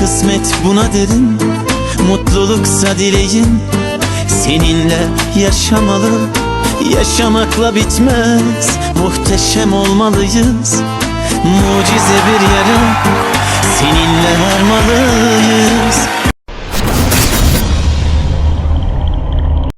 Kısmet buna derim Mutluluksa dileğim Seninle yaşamalı. Yaşamakla bitmez Muhteşem olmalıyız. Mucize bir yere Seninle varmalıyız.